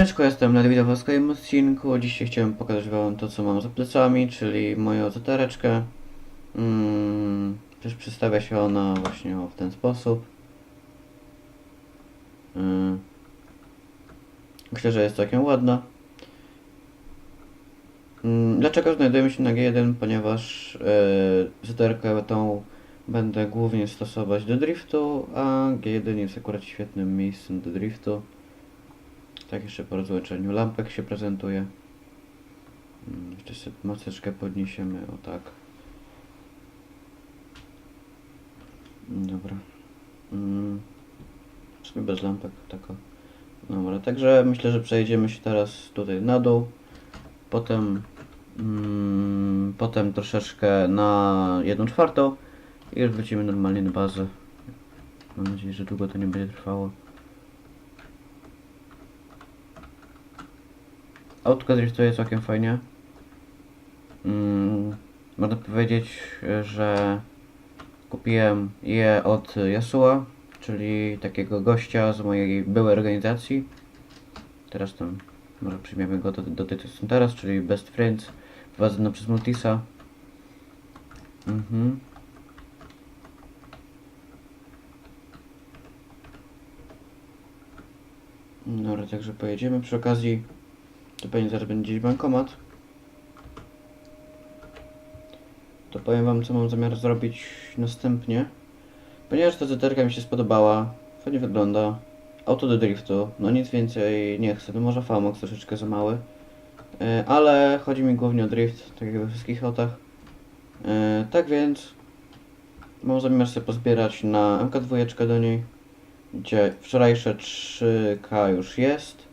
Siemaneczko, jestem Ledwida w kolejnym odcinku. Dzisiaj chciałem pokazać wam to, co mam za plecami, czyli moją zatareczkę. Mm, też przedstawia się ona właśnie w ten sposób. Mm. Myślę, że jest całkiem ładna. Mm, Dlaczego znajdujemy się na G1? Ponieważ yy, zatarkę tą będę głównie stosować do driftu, a G1 jest akurat świetnym miejscem do driftu. Tak jeszcze po rozłączeniu lampek się prezentuje. Mm, Jeszcze sobie maseczkę podniesiemy, o tak. Mm, Dobra. Mm, W sumie bez lampek, tako. Dobra, także myślę, że przejdziemy się teraz tutaj na dół. Potem, mm, potem troszeczkę na jedną czwartą i już wrócimy normalnie na bazę. Mam nadzieję, że długo to nie będzie trwało. Autko driftuje całkiem fajnie. Mm, można powiedzieć, że kupiłem je od Yasuo, czyli takiego gościa z mojej byłej organizacji. Teraz tam może przyjmiemy go do, do tej co jestem teraz, czyli Best Friends, prowadzona przez Multisa. Mhm. Dobra, także pojedziemy. Przy okazji to pewnie zaraz będzie gdzieś bankomat. To powiem wam, co mam zamiar zrobić następnie. Ponieważ ta zeterka mi się spodobała, fajnie wygląda. Auto do driftu, no nic więcej nie chcę, no może Famox troszeczkę za mały. E, Ale chodzi mi głównie o drift, tak jak we wszystkich autach. E, Tak więc mam zamiar sobie pozbierać na MK2 do niej, gdzie wczorajsze 3K już jest.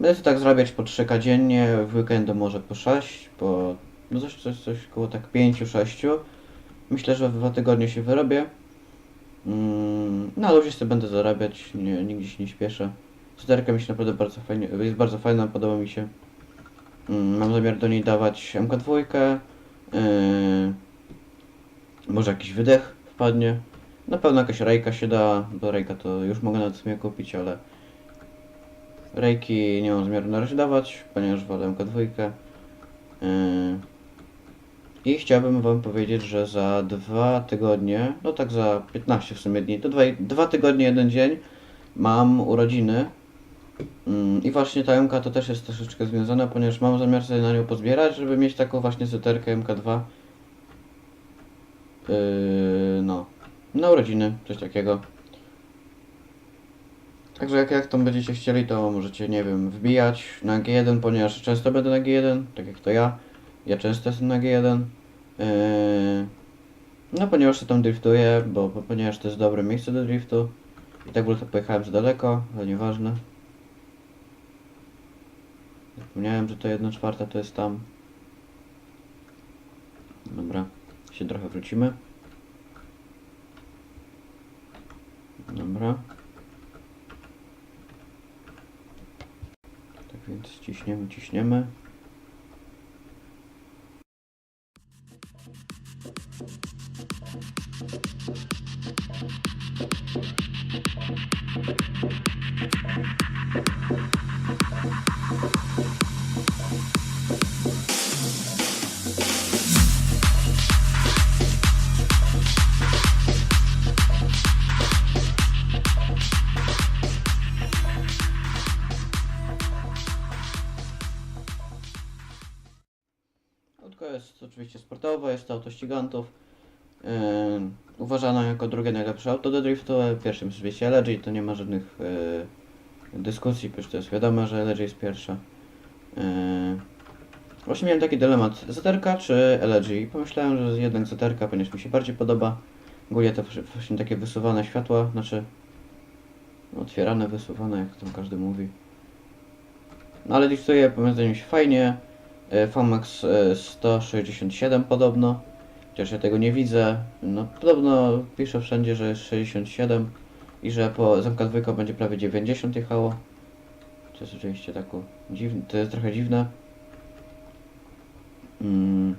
Będę tak zarabiać po 3K dziennie, w weekendy może po 6, po no coś, coś, coś koło tak 5-6. Myślę, że w dwa tygodnie się wyrobię. Mm, na luzie sobie będę zarabiać, nie, nigdzie się nie śpieszę. Steryka mi się naprawdę bardzo fajnie, jest bardzo fajna, podoba mi się. Mm, mam zamiar do niej dawać MK2, yy, może jakiś wydech wpadnie. Na pewno jakaś rejka się da, bo rejka to już mogę nawet sobie kupić, ale Rejki nie mam zamiaru na razie dawać, ponieważ wolę MK2. Yy. I chciałbym wam powiedzieć, że za dwa tygodnie, no tak za 15 w sumie dni, to dwa, dwa tygodnie, jeden dzień mam urodziny. Yy, I właśnie ta MK to też jest troszeczkę związana, ponieważ mam zamiar sobie na nią pozbierać, żeby mieć taką właśnie zeterkę MK2. Yy, no, na urodziny, coś takiego. Także jak, jak tam będziecie chcieli, to możecie, nie wiem, wbijać na G1, ponieważ często będę na G1, tak jak to ja. Ja często jestem na G1. Yy, no ponieważ się tam driftuję, bo, bo ponieważ to jest dobre miejsce do driftu. I tak w ogóle to pojechałem za daleko, ale nieważne. Zapomniałem, że to 1 czwarta to jest tam. Dobra, się trochę wrócimy. Dobra. Więc ciśniemy, ciśniemy. Autko jest oczywiście sportowe, jest to auto ścigantów. Yy, uważane jako drugie najlepsze auto do driftu, pierwszym oczywiście LG, to nie ma żadnych yy, dyskusji, przecież to jest wiadomo, że LG jest pierwsza. Yy, właśnie miałem taki dylemat, zaterka czy LG? Pomyślałem, że jednak zaterka, ponieważ mi się bardziej podoba. Ogólnie to właśnie takie wysuwane światła, znaczy otwierane, wysuwane, jak tam każdy mówi. No ale driftuje, moim zdaniem się fajnie. E, Fomax e, 167 podobno, chociaż ja tego nie widzę. No podobno pisze wszędzie, że jest 67 i że po zamka dwójka będzie prawie 90 jechało. To jest oczywiście tak dziwne, to jest trochę dziwne. Mm.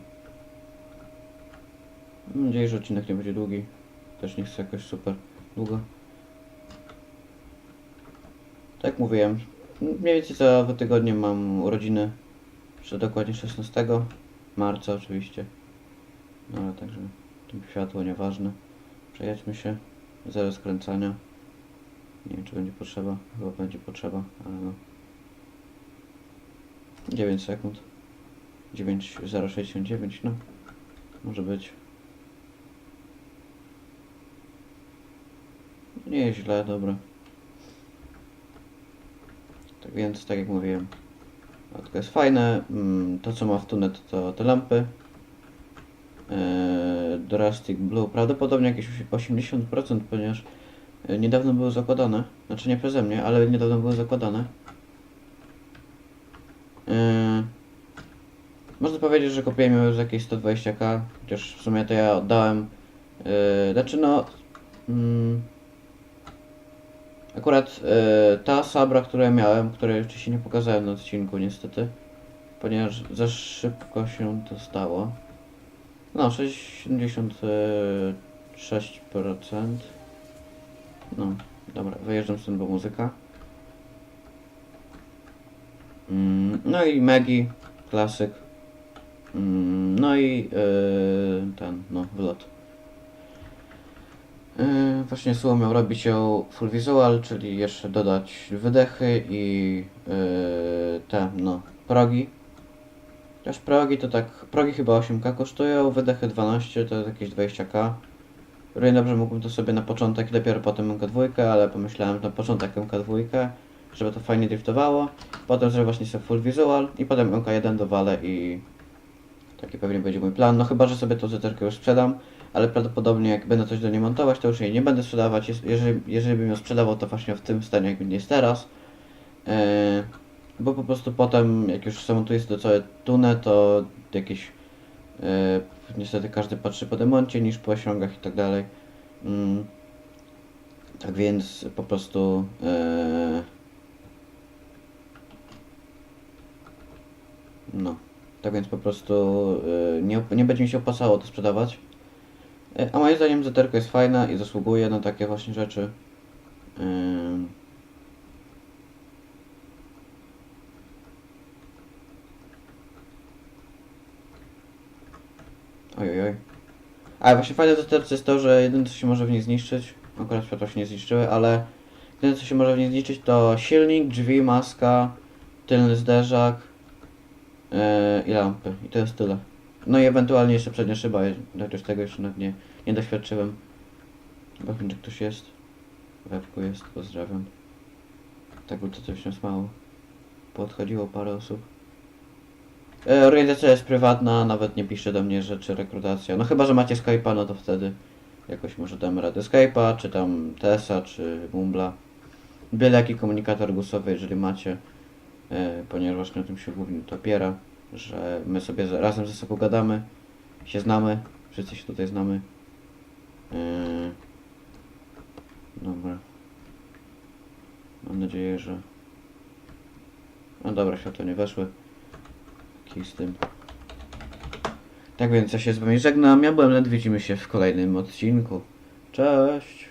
Mam nadzieję, że odcinek nie będzie długi. Też nie chcę jakoś super długo. Tak jak mówiłem, Mniej więcej co dwa tygodnie mam urodziny. Czy dokładnie 16 marca oczywiście. No ale także tym światło nieważne. Przejedźmy się. Zero skręcania. Nie wiem czy będzie potrzeba. Chyba będzie potrzeba, ale no. 9 sekund. 9.069 no. Może być. Nie jest źle, dobra. Tak więc, tak jak mówiłem, autko jest fajne. Mm, To co ma w tunet to te lampy. Eee, Drastic Blue, prawdopodobnie jakieś 80%, ponieważ e, niedawno były zakładane. Znaczy nie przeze mnie, ale niedawno były zakładane. Eee, Można powiedzieć, że kupiłem ją już jakieś 120k, chociaż w sumie to ja oddałem. Znaczy no... mm, Akurat e, ta sabra, którą miałem, której wcześniej nie pokazałem na odcinku niestety, ponieważ za szybko się to stało. No, 76%. No, dobra, wyjeżdżam stąd, bo muzyka. Mm, no i Megi, klasyk. Mm, no i e, ten, no, wylot. Yy, właśnie Suło miał robić ją full visual, czyli jeszcze dodać wydechy i yy, te, no, progi. Chociaż progi to tak, progi chyba 8k kosztują, wydechy 12 to jakieś 20k. Równie dobrze mógłbym to sobie na początek, dopiero potem MK2, ale pomyślałem na początek MK2, żeby to fajnie driftowało. Potem zrobię właśnie sobie full visual i potem MK1 dowalę i taki pewnie będzie mój plan. No chyba, że sobie tą zeterkę już sprzedam ale prawdopodobnie jak będę coś do niej montować, to już jej nie będę sprzedawać. Jeżeli, jeżeli bym ją sprzedawał, to właśnie w tym stanie, jak jest teraz. Eee, bo po prostu potem, jak już zamontuję sobie całe tunę, to jakieś e, niestety każdy patrzy po demoncie niż po osiągach i tak dalej. Mm, tak więc po prostu e, no. Tak więc po prostu e, nie, nie będzie mi się opłacało to sprzedawać. E, A moim zdaniem zeterka jest fajna i zasługuje na takie właśnie rzeczy. Ym. Oj, oj, oj. A właśnie fajne w jest to, że jedyne co się może w niej zniszczyć, akurat światła się nie zniszczyły, ale jedyne co się może w niej zniszczyć to silnik, drzwi, maska, tylny zderzak yy, i lampy. I to jest tyle. No i ewentualnie jeszcze przednia szyba, chociaż tego jeszcze nawet nie, nie doświadczyłem. Zobaczmy, czy ktoś jest. Webku jest, pozdrawiam. Tak by to coś nas mało. Podchodziło parę osób. E, jest prywatna, nawet nie pisze do mnie rzeczy, rekrutacja. No chyba, że macie Skype'a, no to wtedy jakoś może damy radę Skype'a, czy tam TESA, czy Mumbla. Byle jaki komunikator głosowy, jeżeli macie, e, ponieważ na tym się głównie to opiera, że my sobie razem ze sobą gadamy, się znamy, wszyscy się tutaj znamy. Yy, dobra. Mam nadzieję, że... No dobra, światło nie weszły. Kij z tym. Tak więc ja się z wami żegnam. Ja byłem widzimy się w kolejnym odcinku. Cześć!